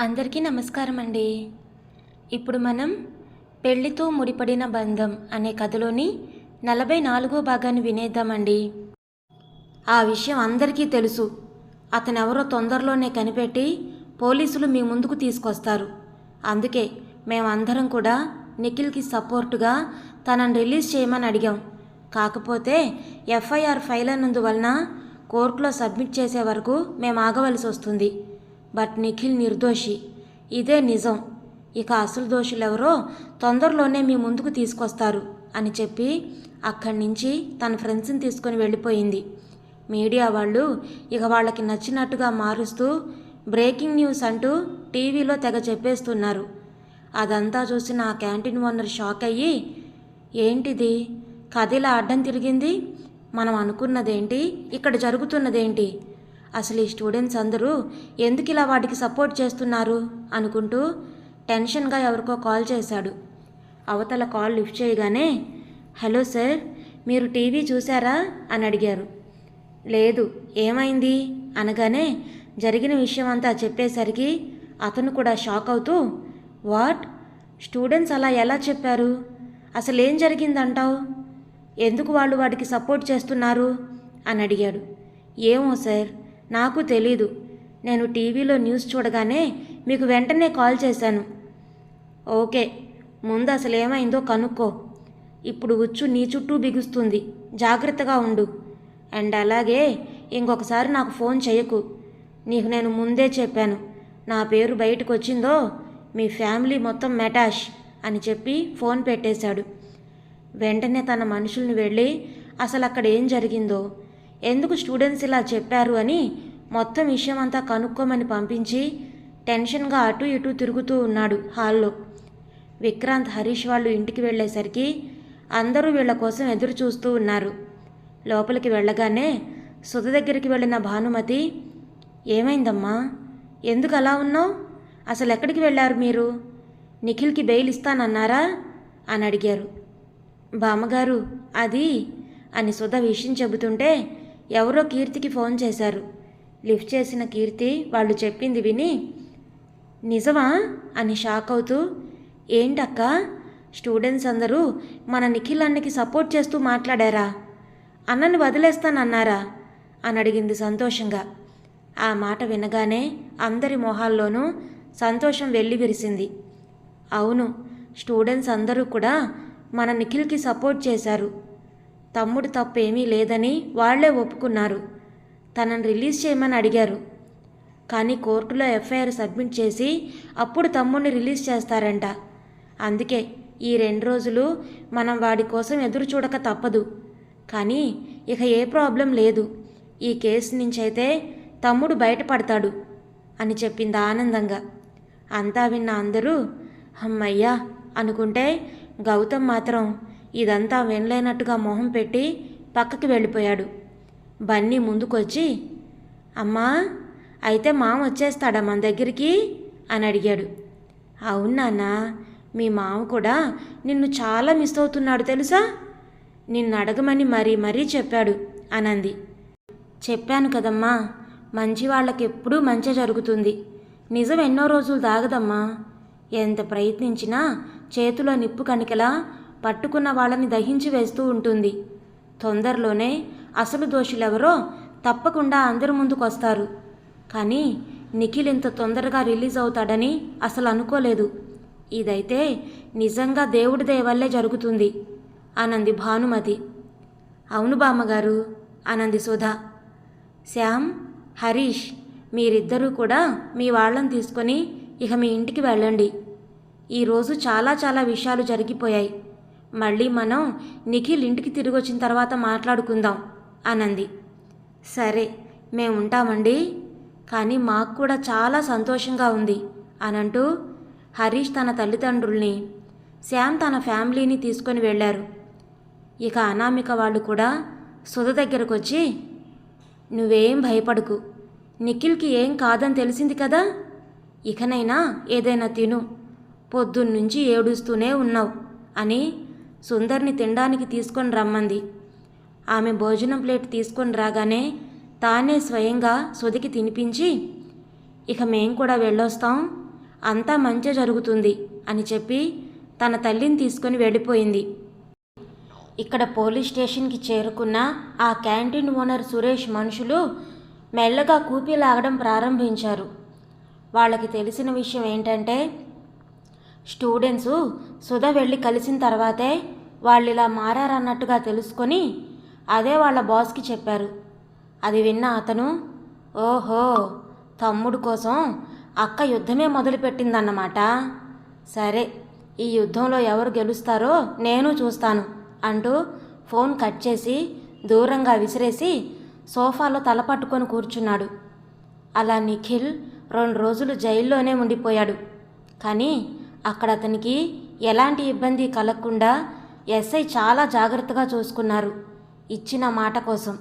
అందరికీ నమస్కారం అండి. ఇప్పుడు మనం పెళ్ళితో ముడిపడిన బంధం అనే కథలోని నలభై నాలుగో భాగాన్ని వినేద్దామండి. ఆ విషయం అందరికీ తెలుసు. అతనెవరో తొందరలోనే కనిపెట్టి పోలీసులు మీ ముందుకు తీసుకొస్తారు. అందుకే మేమందరం కూడా నిఖిల్కి సపోర్టుగా తనని రిలీజ్ చేయమని అడిగాం. కాకపోతే ఎఫ్ఐఆర్ ఫైల్ అయినందువలన కోర్టులో సబ్మిట్ చేసే వరకు మేము ఆగవలసి వస్తుంది. బట్ నిఖిల్ నిర్దోషి. ఇదే నిజం. ఇక అసలు దోషులెవరో తొందరలోనే మీ ముందుకు తీసుకొస్తారు అని చెప్పి అక్కడి నుంచి తన ఫ్రెండ్స్ని తీసుకొని వెళ్ళిపోయింది. మీడియా వాళ్ళు ఇక వాళ్ళకి నచ్చినట్టుగా మారుస్తూ బ్రేకింగ్ న్యూస్ అంటూ టీవీలో తెగ చెప్పేస్తున్నారు. అదంతా చూసిన ఆ క్యాంటీన్ ఓనర్ షాక్ అయ్యి ఏంటిది? కథ ఇలా అడ్డం తిరిగింది? మనం అనుకున్నదేంటి? ఇక్కడ జరుగుతున్నదేంటి? అసలు ఈ స్టూడెంట్స్ అందరూ ఎందుకు ఇలా వాటికి సపోర్ట్ చేస్తున్నారు? అనుకుంటూ టెన్షన్గా ఎవరికో కాల్ చేశాడు. అవతల కాల్ లిఫ్ట్ చేయగానే హలో సార్ మీరు టీవీ చూసారా అని అడిగారు. లేదు ఏమైంది? అనగానే జరిగిన విషయం అంతా చెప్పేసరికి అతను కూడా షాక్ అవుతూ వాట్? స్టూడెంట్స్ అలా ఎలా చెప్పారు? అసలు ఏం జరిగిందంటావు? ఎందుకు వాళ్ళు వాడికి సపోర్ట్ చేస్తున్నారు? అని అడిగాడు. ఏమో సార్ నాకు తెలీదు. నేను టీవీలో న్యూస్ చూడగానే మీకు వెంటనే కాల్ చేశాను. ఓకే ముందు అసలు ఏమైందో కనుక్కో. ఇప్పుడు ఉచ్చు నీ చుట్టూ బిగుస్తుంది. జాగ్రత్తగా ఉండు. అండ్ అలాగే ఇంకొకసారి నాకు ఫోన్ చేయకు. నీకు నేను ముందే చెప్పాను. నా పేరు బయటకు వచ్చిందో మీ ఫ్యామిలీ మొత్తం మెటాష్ అని చెప్పి ఫోన్ పెట్టేశాడు. వెంటనే తన మనుషుల్ని వెళ్ళి అసలు అక్కడ ఏం జరిగిందో ఎందుకు స్టూడెంట్స్ ఇలా చెప్పారు అని మొత్తం విషయం అంతా కనుక్కోమని పంపించి టెన్షన్గా అటు ఇటు తిరుగుతూ ఉన్నాడు హాల్లో. విక్రాంత్ హరీష్ వాళ్ళు ఇంటికి వెళ్ళేసరికి అందరూ వీళ్ళ కోసం ఎదురు చూస్తూ ఉన్నారు. లోపలికి వెళ్ళగానే సుధ దగ్గరికి వెళ్ళిన భానుమతి ఏమైందమ్మా? ఎందుకు అలా ఉన్నావు? అసలు ఎక్కడికి వెళ్ళారు మీరు? నిఖిల్కి బెయిల్ ఇస్తానన్నారా? అని అడిగారు. బామ్మగారు అది అని సుధ విషయం చెబుతుంటే ఎవరో కీర్తికి ఫోన్ చేశారు. లిఫ్ట్ చేసిన కీర్తి వాళ్ళు చెప్పింది విని నిజమా? అని షాక్ అవుతూ ఏంటక్క? స్టూడెంట్స్ అందరూ మన నిఖిల్ అన్నకి సపోర్ట్ చేస్తూ మాట్లాడారా? అన్నని వదిలేస్తానన్నారా? అని అడిగింది సంతోషంగా. ఆ మాట వినగానే అందరి మొహాల్లోనూ సంతోషం వెళ్ళి విరిసింది. అవును స్టూడెంట్స్ అందరూ కూడా మన నిఖిల్కి సపోర్ట్ చేశారు. తమ్ముడు తప్పేమీ లేదని వాళ్ళే ఒప్పుకున్నారు. తనని రిలీజ్ చేయమని అడిగారు. కానీ కోర్టులో ఎఫ్ఐఆర్ సబ్మిట్ చేసి అప్పుడు తమ్ముడిని రిలీజ్ చేస్తారంట. అందుకే ఈ రెండు రోజులు మనం వాడి కోసం ఎదురు చూడక తప్పదు. కానీ ఇక ఏ ప్రాబ్లం లేదు. ఈ కేసు నుంచి అయితే తమ్ముడు బయటపడతాడు అని చెప్పింది ఆనందంగా. అంతా విన్న అందరూ అమ్మయ్యా అనుకుంటే గౌతమ్ మాత్రం ఇదంతా వినలేనట్టుగా మొహం పెట్టి పక్కకి వెళ్ళిపోయాడు. బన్నీ ముందుకొచ్చి అమ్మా అయితే మామ వచ్చేస్తాడా మన దగ్గరికి? అని అడిగాడు. అవునానా మీ మామ కూడా నిన్ను చాలా మిస్ అవుతున్నాడు తెలుసా? నిన్ను అడగమని మరీ మరీ చెప్పాడు అనంది. చెప్పాను కదమ్మా మంచి వాళ్ళకి ఎప్పుడూ మంచి జరుగుతుంది. నిజం ఎన్నో రోజులు దాగదమ్మా. ఎంత ప్రయత్నించినా చేతిలో నిప్పు కణికలా పట్టుకున్న వాళ్ళని దహించి వేస్తూ ఉంటుంది. తొందరలోనే అసలు దోషులెవరో తప్పకుండా అందరి ముందుకొస్తారు కానీ నిఖిల్ ఇంత తొందరగా రిలీజ్ అవుతాడని అసలు అనుకోలేదు. ఇదైతే నిజంగా దేవుడి దయవల్లే జరుగుతుంది. అనంది భానుమతి. అవును బామ్మగారు అనంది సుధా. శ్యామ్ హరీష్ మీరిద్దరూ కూడా మీ వాళ్ళని తీసుకొని ఇక మీ ఇంటికి వెళ్ళండి. ఈరోజు చాలా చాలా విషయాలు జరిగిపోయాయి. మళ్ళీ మనం నిఖిల్ ఇంటికి తిరిగి వచ్చిన తర్వాత మాట్లాడుకుందాం అనంది. సరే మేము ఉంటామండి. కానీ మాకు కూడా చాలా సంతోషంగా ఉంది అనంటూ హరీష్ తన తల్లిదండ్రుల్ని శ్యామ్ తన ఫ్యామిలీని తీసుకొని వెళ్ళారు. ఇక అనామిక వాళ్ళు కూడా సుధ దగ్గరకు వచ్చి నువ్వేం భయపడకు. నిఖిల్కి ఏం కాదని తెలిసింది కదా? ఇకనైనా ఏదైనా తిను. పొద్దున్నుంచి ఏడుస్తూనే ఉన్నావు అని సుందర్ని తినడానికి తీసుకొని రమ్మంది. ఆమె భోజనం ప్లేట్ తీసుకొని రాగానే తానే స్వయంగా సుధికి తినిపించి ఇక మేం కూడా వెళ్ళొస్తాం. అంతా మంచి జరుగుతుంది అని చెప్పి తన తల్లిని తీసుకొని వెళ్ళిపోయింది. ఇక్కడ పోలీస్ స్టేషన్కి చేరుకున్న ఆ క్యాంటీన్ ఓనర్ సురేష్ మనుషులు మెల్లగా కూపీ లాగడం ప్రారంభించారు. వాళ్ళకి తెలిసిన విషయం ఏంటంటే స్టూడెంట్స్ సుధ వెళ్ళి కలిసిన తర్వాతే వాళ్ళు ఇలా మారారన్నట్టుగా తెలుసుకొని అదే వాళ్ళ బాస్కి చెప్పారు. అది విన్న అతను ఓహో తమ్ముడు కోసం అక్క యుద్ధమే మొదలుపెట్టిందన్నమాట. సరే ఈ యుద్ధంలో ఎవరు గెలుస్తారో నేను చూస్తాను అంటూ ఫోన్ కట్ చేసి దూరంగా విసిరేసి సోఫాలో తల పట్టుకొని కూర్చున్నాడు. అలా నిఖిల్ రెండు రోజులు జైల్లోనే ఉండిపోయాడు. కానీ అక్కడ అతనికి ఎలాంటి ఇబ్బంది కలగకుండా ఎస్ఐ చాలా జాగ్రత్తగా చూసుకున్నారు ఇచ్చిన మాట కోసం.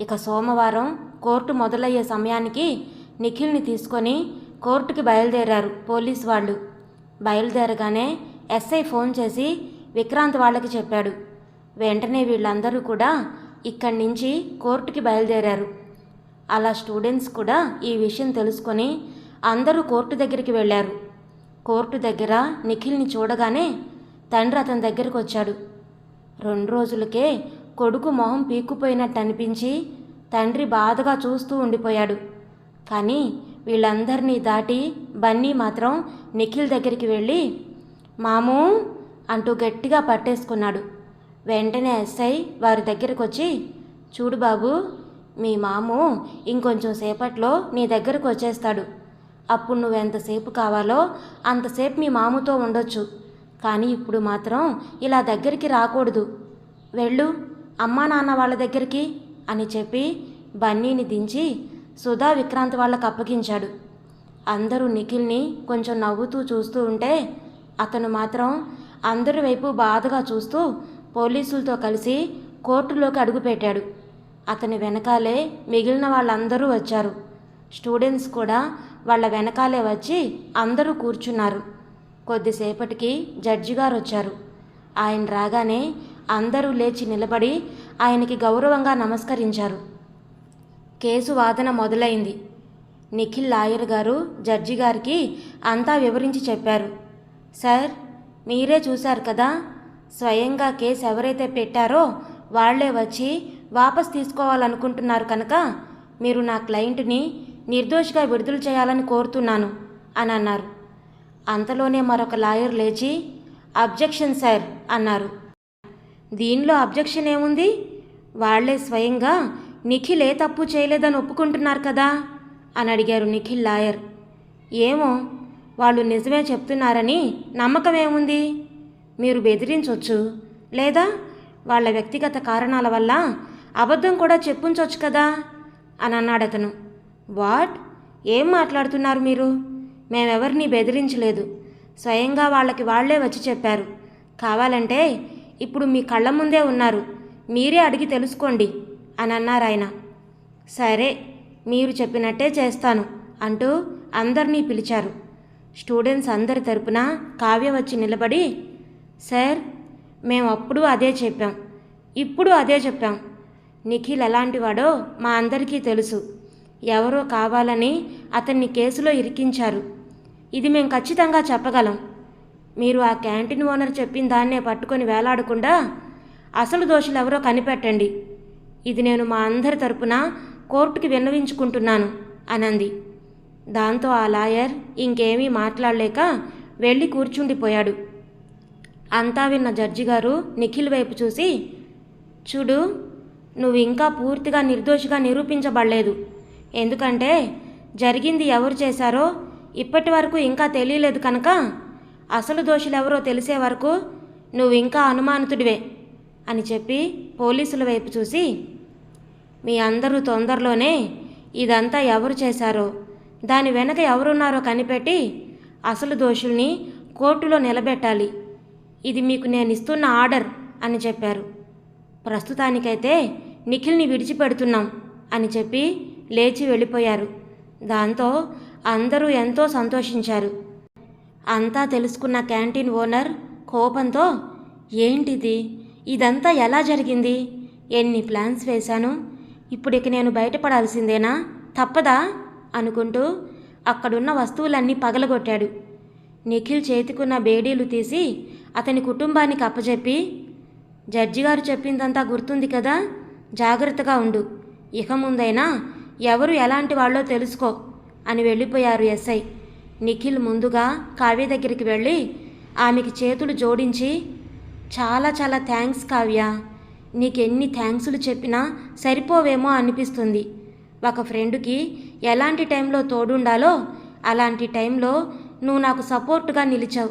ఇక సోమవారం కోర్టు మొదలయ్యే సమయానికి నిఖిల్ని తీసుకొని కోర్టుకి బయలుదేరారు పోలీస్ వాళ్ళు. బయలుదేరగానే ఎస్ఐ ఫోన్ చేసి విక్రాంత్ వాళ్ళకి చెప్పాడు. వెంటనే వీళ్ళందరూ కూడా ఇక్కడి నుంచి కోర్టుకి బయలుదేరారు. అలా స్టూడెంట్స్ కూడా ఈ విషయం తెలుసుకొని అందరూ కోర్టు దగ్గరికి వెళ్ళారు. కోర్టు దగ్గర నిఖిల్ని చూడగానే తండ్రి అతని దగ్గరికి వచ్చాడు. రెండు రోజులకే కొడుకు మొహం పీక్కుపోయినట్టు అనిపించి తండ్రి బాధగా చూస్తూ ఉండిపోయాడు. కానీ వీళ్ళందరినీ దాటి బన్నీ మాత్రం నిఖిల్ దగ్గరికి వెళ్ళి మామూ అంటూ గట్టిగా పట్టేసుకున్నాడు. వెంటనే ఎస్ఐ వారి దగ్గరకు వచ్చి చూడు బాబు మీ మాము ఇంకొంచెం సేపట్లో నీ దగ్గరకు వచ్చేస్తాడు. అప్పుడు నువ్వు ఎంతసేపు కావాలో అంతసేపు మీ మామతో ఉండొచ్చు. కానీ ఇప్పుడు మాత్రం ఇలా దగ్గరికి రాకూడదు. వెళ్ళు అమ్మా నాన్న వాళ్ళ దగ్గరికి అని చెప్పి బన్నీని దించి సుధా విక్రాంత్ వాళ్ళకు అప్పగించాడు. అందరూ నిఖిల్ని కొంచెం నవ్వుతూ చూస్తూ ఉంటే అతను మాత్రం అందరి వైపు బాధగా చూస్తూ పోలీసులతో కలిసి కోర్టులోకి అడుగుపెట్టాడు అతని వెనకాలే మిగిలిన వాళ్ళందరూ వచ్చారు. స్టూడెంట్స్ కూడా వాళ్ళ వెనకాలే వచ్చి అందరూ కూర్చున్నారు. కొద్దిసేపటికి జడ్జి గారు వచ్చారు ఆయన రాగానే అందరూ లేచి నిలబడి ఆయనకి గౌరవంగా నమస్కరించారు. కేసు వాదన మొదలైంది. నిఖిల్ లాయర్ గారు జడ్జి గారికి అంతా వివరించి చెప్పారు. సార్ మీరే చూశారు కదా! స్వయంగా కేసు ఎవరైతే పెట్టారో వాళ్ళే వచ్చి వాపస్ తీసుకోవాలనుకుంటున్నారు కనుక మీరు నా క్లయింట్ని నిర్దోషిగా విడుదల చేయాలని కోరుతున్నాను అని అన్నారు. అంతలోనే మరొక లాయర్ లేచి అబ్జెక్షన్ సార్ అన్నారు. దీనిలో అబ్జెక్షన్ ఏముంది? వాళ్ళే స్వయంగా నిఖిల్ ఏ తప్పు చేయలేదని ఒప్పుకుంటున్నారు కదా? అని అడిగారు నిఖిల్ లాయర్. ఏమో వాళ్ళు నిజమే చెప్తున్నారని నమ్మకం ఏముంది? మీరు బెదిరించవచ్చు లేదా వాళ్ళ వ్యక్తిగత కారణాల వల్ల అబద్ధం కూడా చెప్పుంచవచ్చు కదా? అని అన్నాడు అతను వాట్? ఏం మాట్లాడుతున్నారు మీరు? మేమెవరిని బెదిరించలేదు. స్వయంగా వాళ్ళకి వాళ్ళే వచ్చి చెప్పారు. కావాలంటే ఇప్పుడు మీ కళ్ళ ముందే ఉన్నారు. మీరే అడిగి తెలుసుకోండి అని అన్నారు ఆయన. సరే మీరు చెప్పినట్టే చేస్తాను అంటూ అందరినీ పిలిచారు. స్టూడెంట్స్ అందరి తరపున కావ్య వచ్చి నిలబడి సార్ మేము అప్పుడు అదే చెప్పాం. ఇప్పుడు అదే చెప్పాం. నిఖిల్ ఎలాంటి వాడో మా అందరికీ తెలుసు. ఎవరో కావాలని అతన్ని కేసులో ఇరికించారు. ఇది మేము ఖచ్చితంగా చెప్పగలం. మీరు ఆ క్యాంటీన్ ఓనర్ చెప్పిన దాన్నే పట్టుకొని వేలాడకుండా అసలు దోషులు ఎవరో కనిపెట్టండి. ఇది నేను మా అందరి తరపున కోర్టుకి విన్నవించుకుంటున్నాను అనంది. దాంతో ఆ లాయర్ ఇంకేమీ మాట్లాడలేక వెళ్ళి కూర్చుండిపోయాడు. అంతా విన్న జడ్జి గారు నిఖిల్ వైపు చూసి చూడు నువ్వు ఇంకా పూర్తిగా నిర్దోషిగా నిరూపించబడలేదు. ఎందుకంటే జరిగింది ఎవరు చేశారో ఇప్పటి వరకు ఇంకా తెలియలేదు కనుక అసలు దోషులు ఎవరో తెలిసే వరకు నువ్వు ఇంకా అనుమానితుడివే అని చెప్పి పోలీసుల వైపు చూసి మీ అందరూ తొందరలోనే ఇదంతా ఎవరు చేశారో దాని వెనక ఎవరున్నారో కనిపెట్టి అసలు దోషుల్ని కోర్టులో నిలబెట్టాలి. ఇది మీకు నేను ఇస్తున్న ఆర్డర్ అని చెప్పారు. ప్రస్తుతానికైతే నిఖిల్ని విడిచిపెడుతున్నాం అని చెప్పి లేచి వెళ్ళిపోయారు. దాంతో అందరూ ఎంతో సంతోషించారు. అంతా తెలుసుకున్న క్యాంటీన్ ఓనర్ కోపంతో ఏంటిది? ఇదంతా ఎలా జరిగింది? ఎన్ని ప్లాన్స్ వేశాను? ఇప్పుడు ఇక నేను బయటపడాల్సిందేనా? తప్పదా? అనుకుంటూ అక్కడున్న వస్తువులన్నీ పగలగొట్టాడు. నిఖిల్ చేతికున్న బేడీలు తీసి అతని కుటుంబానికి అప్పచెప్పి జడ్జి గారు చెప్పిందంతా గుర్తుంది కదా? జాగ్రత్తగా ఉండు. ఇక ముందైనా ఎవరు ఎలాంటి వాళ్ళో తెలుసుకో. అని వెళ్ళిపోయారు ఎస్ఐ. నిఖిల్ ముందుగా కావ్య దగ్గరికి వెళ్ళి ఆమెకి చేతులు జోడించి చాలా చాలా థ్యాంక్స్ కావ్య. నీకెన్ని థ్యాంక్స్లు చెప్పినా సరిపోవేమో అనిపిస్తుంది. ఒక ఫ్రెండ్కి ఎలాంటి టైంలో తోడుండాలో అలాంటి టైంలో నువ్వు నాకు సపోర్టుగా నిలిచావు.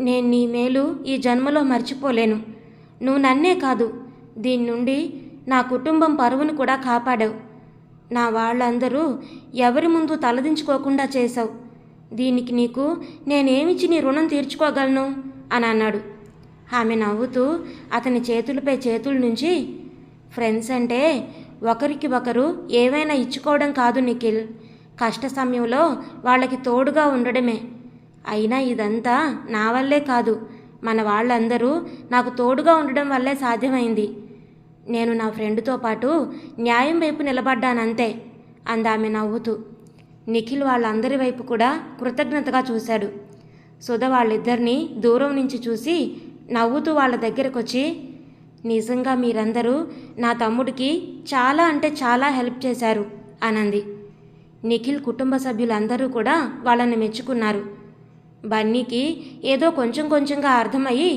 నేను నీ మేలు ఈ జన్మలో మర్చిపోలేను. నువ్వు నన్నే కాదు దీని నుండి నా కుటుంబం పరువును కూడా కాపాడావు. నా వాళ్ళందరూ ఎవరి ముందు తలదించుకోకుండా చేశావు. దీనికి నీకు నేనేమిచ్చి నీ రుణం తీర్చుకోగలను? అని అన్నాడు. ఆమె నవ్వుతూ అతని చేతులపై చేతుల నుంచి ఫ్రెండ్స్ అంటే ఒకరికి ఒకరు ఏవైనా ఇచ్చుకోవడం కాదు నిఖిల్. కష్ట సమయంలో వాళ్ళకి తోడుగా ఉండడమే. అయినా ఇదంతా నా వల్లే కాదు. మన వాళ్ళందరూ నాకు తోడుగా ఉండడం వల్లే సాధ్యమైంది. నేను నా ఫ్రెండ్తో పాటు న్యాయం వైపు నిలబడ్డానంతే అందామె నవ్వుతూ. నిఖిల్ వాళ్ళందరి వైపు కూడా కృతజ్ఞతగా చూశాడు. సుధ వాళ్ళిద్దరినీ దూరం నుంచి చూసి నవ్వుతూ వాళ్ళ దగ్గరకు వచ్చి నిజంగా మీరందరూ నా తమ్ముడికి చాలా అంటే చాలా హెల్ప్ చేశారు అనంది. నిఖిల్ కుటుంబ సభ్యులందరూ కూడా వాళ్ళని మెచ్చుకున్నారు. బన్నీకి ఏదో కొంచెం కొంచెంగా అర్థమయ్యి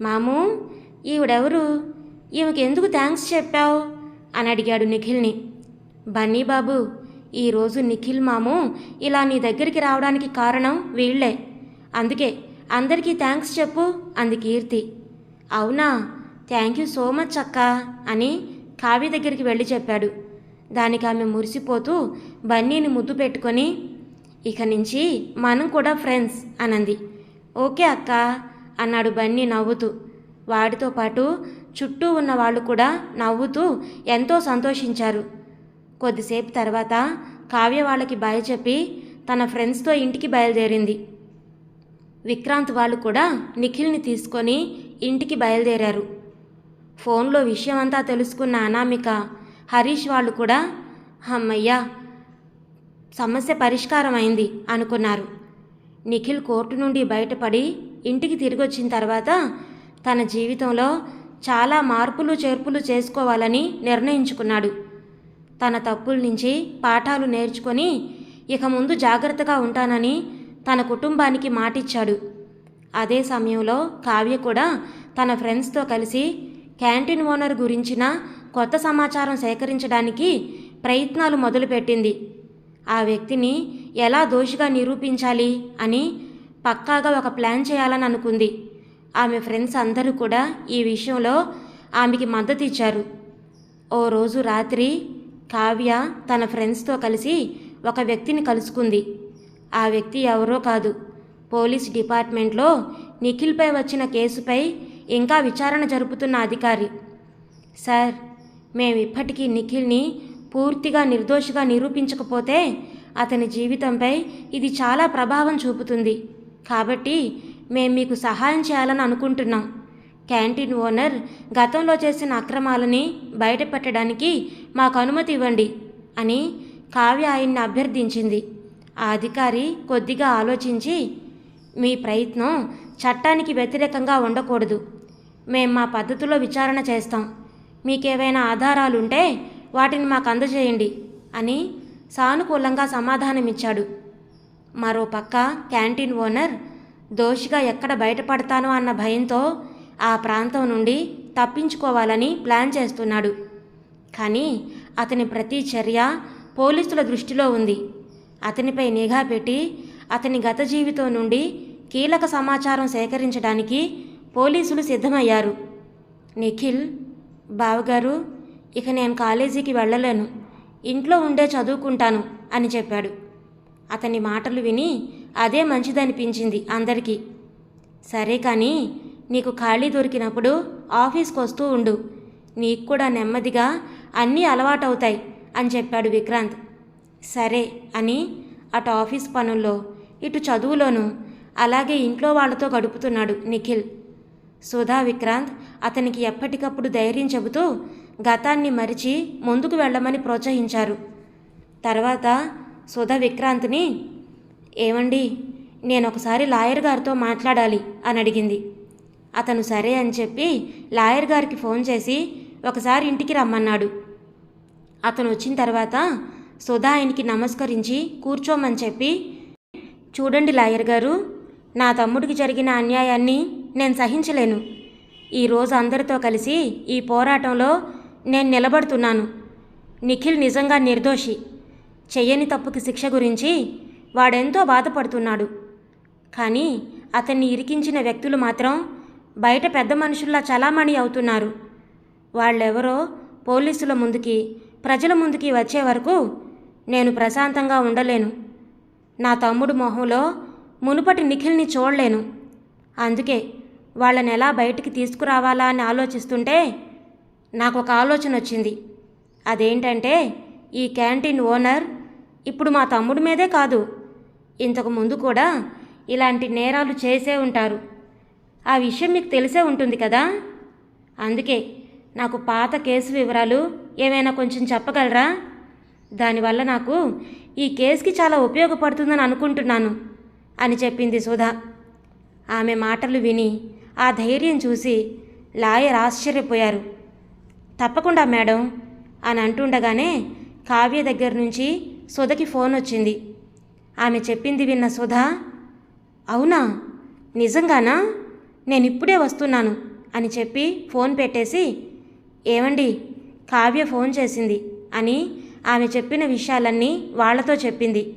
మాము ఈవిడెవరు? ఈమెకి ఎందుకు థ్యాంక్స్ చెప్పావు? అని అడిగాడు నిఖిల్ని. బన్నీ బాబు ఈరోజు నిఖిల్ మాము ఇలా నీ దగ్గరికి రావడానికి కారణం వీళ్ళే. అందుకే అందరికీ థ్యాంక్స్ చెప్పు అంది కీర్తి. అవునా? థ్యాంక్ యూ సో మచ్ అక్క అని కావ్య దగ్గరికి వెళ్ళి చెప్పాడు. దానికి ఆమె మురిసిపోతూ బన్నీని ముద్దు పెట్టుకొని ఇక నుంచి మనం కూడా ఫ్రెండ్స్ అనంది. ఓకే అక్క అన్నాడు బన్నీ నవ్వుతూ. వాడితో పాటు చుట్టూ ఉన్న వాళ్ళు కూడా నవ్వుతూ ఎంతో సంతోషించారు. కొద్దిసేపు తర్వాత కావ్య వాళ్ళకి బాయ్ చెప్పి తన ఫ్రెండ్స్తో ఇంటికి బయలుదేరింది. విక్రాంత్ వాళ్ళు కూడా నిఖిల్ని తీసుకొని ఇంటికి బయలుదేరారు. ఫోన్లో విషయమంతా తెలుసుకున్న అనామిక హరీష్ వాళ్ళు కూడా అమ్మయ్యా సమస్య పరిష్కారం అయింది అనుకున్నారు. నిఖిల్ కోర్టు నుండి బయటపడి ఇంటికి తిరిగి వచ్చిన తర్వాత తన జీవితంలో చాలా మార్పులు చేర్పులు చేసుకోవాలని నిర్ణయించుకున్నాడు. తన తప్పుల నుంచి పాఠాలు నేర్చుకొని ఇక ముందు జాగ్రత్తగా ఉంటానని తన కుటుంబానికి మాటిచ్చాడు. అదే సమయంలో కావ్య కూడా తన ఫ్రెండ్స్తో కలిసి క్యాంటీన్ ఓనర్ గురించిన కొత్త సమాచారం సేకరించడానికి ప్రయత్నాలు మొదలుపెట్టింది. ఆ వ్యక్తిని ఎలా దోషిగా నిరూపించాలి అని పక్కాగా ఒక ప్లాన్ చేయాలని అనుకుంది. ఆమె ఫ్రెండ్స్ అందరూ కూడా ఈ విషయంలో ఆమెకి మద్దతు ఇచ్చారు. ఓ రోజు రాత్రి కావ్య తన ఫ్రెండ్స్తో కలిసి ఒక వ్యక్తిని కలుసుకుంది. ఆ వ్యక్తి ఎవరో కాదు. పోలీస్ డిపార్ట్మెంట్లో నిఖిల్పై వచ్చిన కేసుపై ఇంకా విచారణ జరుపుతున్న అధికారి. సార్ మేము ఇప్పటికీ నిఖిల్ని పూర్తిగా నిర్దోషిగా నిరూపించకపోతే అతని జీవితంపై ఇది చాలా ప్రభావం చూపుతుంది. కాబట్టి మేము మీకు సహాయం చేయాలని అనుకుంటున్నాం. క్యాంటీన్ ఓనర్ గతంలో చేసిన అక్రమాలని బయటపెట్టడానికి మాకు అనుమతి ఇవ్వండి అని కావ్య ఆయన్ని అభ్యర్థించింది. ఆ అధికారి కొద్దిగా ఆలోచించి మీ ప్రయత్నం చట్టానికి వ్యతిరేకంగా ఉండకూడదు. మేము మా పద్ధతిలో విచారణ చేస్తాం. మీకేవైనా ఆధారాలుంటే వాటిని మాకు అందజేయండి అని సానుకూలంగా సమాధానమిచ్చాడు. మరో పక్క క్యాంటీన్ ఓనర్ దోషిగా ఎక్కడ బయటపడతానో అన్న భయంతో ఆ ప్రాంతం నుండి తప్పించుకోవాలని ప్లాన్ చేస్తున్నాడు. కానీ అతని ప్రతి చర్య పోలీసుల దృష్టిలో ఉంది. అతనిపై నిఘా పెట్టి అతని గత జీవితం నుండి కీలక సమాచారం సేకరించడానికి పోలీసులు సిద్ధమయ్యారు. నిఖిల్ బావగారు ఇక నేను కాలేజీకి వెళ్ళలేను. ఇంట్లో ఉండే చదువుకుంటాను అని చెప్పాడు. అతని మాటలు విని అదే మంచిదనిపించింది అందరికీ. సరే కానీ నీకు ఖాళీ దొరికినప్పుడు ఆఫీస్కి వస్తూ ఉండు. నీకు కూడా నెమ్మదిగా అన్నీ అలవాటవుతాయి అని చెప్పాడు విక్రాంత్. సరే అని అటు ఆఫీస్ పనుల్లో ఇటు చదువులోనూ అలాగే ఇంట్లో వాళ్ళతో గడుపుతున్నాడు నిఖిల్. సుధా విక్రాంత్ అతనికి ఎప్పటికప్పుడు ధైర్యం చెబుతూ గతాన్ని మరిచి ముందుకు వెళ్ళమని ప్రోత్సహించారు. తర్వాత సుధా విక్రాంత్ని ఏమండి నేను ఒకసారి లాయర్ గారితో మాట్లాడాలి అని అడిగింది. అతను సరే అని చెప్పి లాయర్ గారికి ఫోన్ చేసి ఒకసారి ఇంటికి రమ్మన్నాడు. అతను వచ్చిన తర్వాత సుధా ఆయనకి నమస్కరించి కూర్చోమని చెప్పి చూడండి లాయర్ గారు నా తమ్ముడికి జరిగిన అన్యాయాన్ని నేను సహించలేను. ఈరోజు అందరితో కలిసి ఈ పోరాటంలో నేను నిలబడుతున్నాను. నిఖిల్ నిజంగా నిర్దోషి. చెయ్యని తప్పుకి శిక్ష గురించి వాడెంతో బాధపడుతున్నాడు. కానీ అతన్ని ఇరికించిన వ్యక్తులు మాత్రం బయట పెద్ద మనుషుల్లా చలామణి అవుతున్నారు. వాళ్ళెవరో పోలీసుల ముందుకి ప్రజల ముందుకి వచ్చే వరకు నేను ప్రశాంతంగా ఉండలేను. నా తమ్ముడు మొహంలో మునుపటి నిఖిల్ని చూడలేను. అందుకే వాళ్ళని ఎలా బయటికి తీసుకురావాలా అని ఆలోచిస్తుంటే నాకు ఒక ఆలోచన వచ్చింది అదేంటంటే ఈ క్యాంటీన్ ఓనర్ ఇప్పుడు మా తమ్ముడి మీదే కాదు. ఇంతకు ముందు కూడా ఇలాంటి నేరాలు చేసే ఉంటారు. ఆ విషయం మీకు తెలిసే ఉంటుంది కదా? అందుకే నాకు పాత కేసు వివరాలు ఏమైనా కొంచెం చెప్పగలరా? దానివల్ల నాకు ఈ కేసుకి చాలా ఉపయోగపడుతుందని అనుకుంటున్నాను అని చెప్పింది సుధా. ఆమె మాటలు విని ఆ ధైర్యం చూసి లాయర్ ఆశ్చర్యపోయారు. తప్పకుండా మేడం అని అంటుండగానే కావ్య దగ్గర నుంచి సుధకి ఫోన్ వచ్చింది. ఆమె చెప్పింది విన్న సుధా అవునా? నిజంగానా? నేను ఇప్పుడే వస్తున్నాను అని చెప్పి ఫోన్ పెట్టేసి ఏమండి కావ్య ఫోన్ చేసింది అని ఆమె చెప్పిన విషయాలన్నీ వాళ్ళతో చెప్పింది.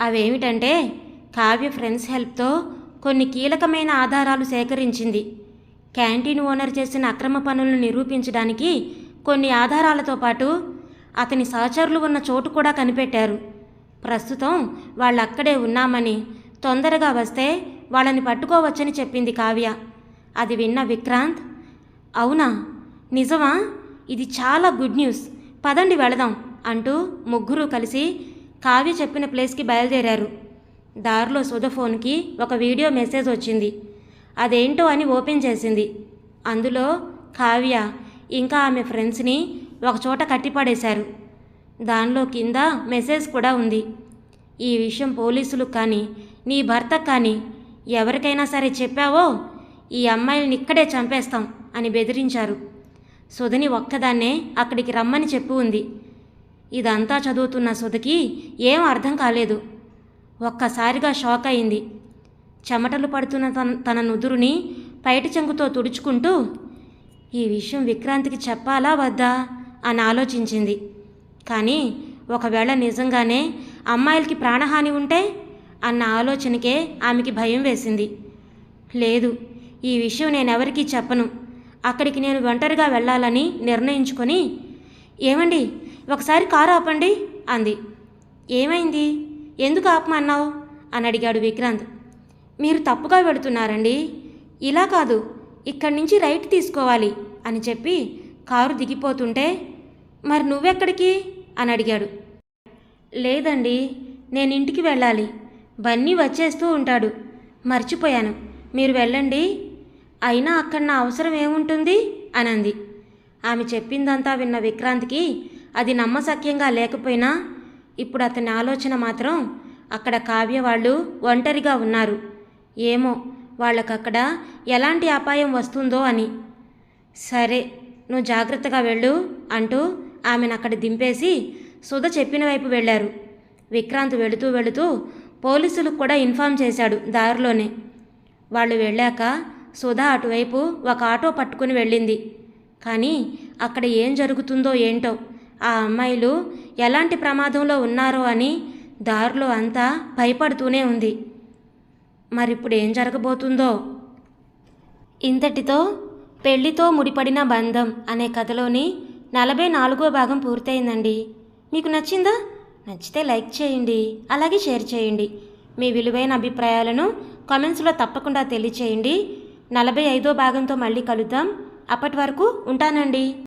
అవేమిటంటే కావ్య ఫ్రెండ్స్ హెల్ప్తో కొన్ని కీలకమైన ఆధారాలు సేకరించింది. క్యాంటీన్ ఓనర్ చేసిన అక్రమ పనులను నిరూపించడానికి కొన్ని ఆధారాలతో పాటు అతని సహచరులు ఉన్న చోటు కూడా కనిపెట్టారు. ప్రస్తుతం వాళ్ళక్కడే ఉన్నామని తొందరగా వస్తే వాళ్ళని పట్టుకోవచ్చని చెప్పింది కావ్య. అది విన్న విక్రాంత్ అవునా? నిజమా? ఇది చాలా గుడ్ న్యూస్. పదండి వెళదాం అంటూ ముగ్గురు కలిసి కావ్య చెప్పిన ప్లేస్కి బయలుదేరారు. దారిలో సుధ ఫోన్కి ఒక వీడియో మెసేజ్ వచ్చింది. అదేంటో అని ఓపెన్ చేసింది. అందులో కావ్య ఇంకా ఆమె ఫ్రెండ్స్ని ఒకచోట కట్టిపడేశారు. దానిలో కింద మెసేజ్ కూడా ఉంది. ఈ విషయం పోలీసులు కానీ నీ భర్త కానీ ఎవరికైనా సరే చెప్పావో? ఈ అమ్మాయిల్ని ఇక్కడే చంపేస్తాం అని బెదిరించారు. సుధని ఒక్కదాన్నే అక్కడికి రమ్మని చెప్పు ఉంది. ఇదంతా చదువుతున్న సుధకి ఏం అర్థం కాలేదు. ఒక్కసారిగా షాక్ అయింది. చెమటలు పడుతున్న తన తన నుదురుని పైటి చెంగుతో తుడుచుకుంటూ ఈ విషయం విక్రాంతికి చెప్పాలా వద్దా? అని ఆలోచించింది. కానీ ఒకవేళ నిజంగానే అమ్మాయిలకి ప్రాణహాని ఉంటే అన్న ఆలోచనకే ఆమెకి భయం వేసింది. లేదు ఈ విషయం నేను ఎవరికీ చెప్పను. అక్కడికి నేను ఒంటరిగా వెళ్ళాలని నిర్ణయించుకొని ఏమండి ఒకసారి కారు ఆపండి అంది. ఏమైంది? ఎందుకు ఆపమన్నావు? అని అడిగాడు విక్రాంత్. మీరు తప్పుగా వెళుతున్నారండి. ఇలా కాదు ఇక్కడి నుంచి రైట్ తీసుకోవాలి అని చెప్పి కారు దిగిపోతుంటే మరి నువ్వెక్కడికి? అని అడిగాడు. లేదండి నేను ఇంటికి వెళ్ళాలి. బన్నీ వచ్చేస్తూ ఉంటాడు. మర్చిపోయాను. మీరు వెళ్ళండి. అయినా అక్కడ నా అవసరం ఏముంటుంది? అని అంది ఆమె చెప్పిందంతా విన్న విక్రాంత్కి అది నమ్మసక్యంగా లేకపోయినా ఇప్పుడు అతని ఆలోచన మాత్రం అక్కడ కావ్య వాళ్ళు ఒంటరిగా ఉన్నారు. ఏమో వాళ్ళకక్కడ ఎలాంటి అపాయం వస్తుందో అని. సరే నువ్వు జాగ్రత్తగా వెళ్ళు అంటూ ఆమెను అక్కడ దింపేసి సుధ చెప్పిన వైపు వెళ్ళారు. విక్రాంత్ వెళుతూ వెళుతూ పోలీసులకు కూడా ఇన్ఫామ్ చేశాడు దారిలోనే. వాళ్ళు వెళ్ళాక సుధా అటువైపు ఒక ఆటో పట్టుకుని వెళ్ళింది. కానీ అక్కడ ఏం జరుగుతుందో ఏంటో ఆ అమ్మాయిలు ఎలాంటి ప్రమాదంలో ఉన్నారో అని దారిలో అంతా భయపడుతూనే ఉంది. మరిప్పుడు ఏం జరగబోతుందో? ఇంతటితో పెళ్ళితో ముడిపడిన బంధం అనే కథలోని నలభై నాలుగో భాగం పూర్తయిందండి. మీకు నచ్చిందా? నచ్చితే లైక్ చేయండి అలాగే షేర్ చేయండి. మీ విలువైన అభిప్రాయాలను కామెంట్స్లో తప్పకుండా తెలియచేయండి. నలభై ఐదో భాగంతో మళ్ళీ కలుద్దాం. అప్పటి వరకు ఉంటానండి.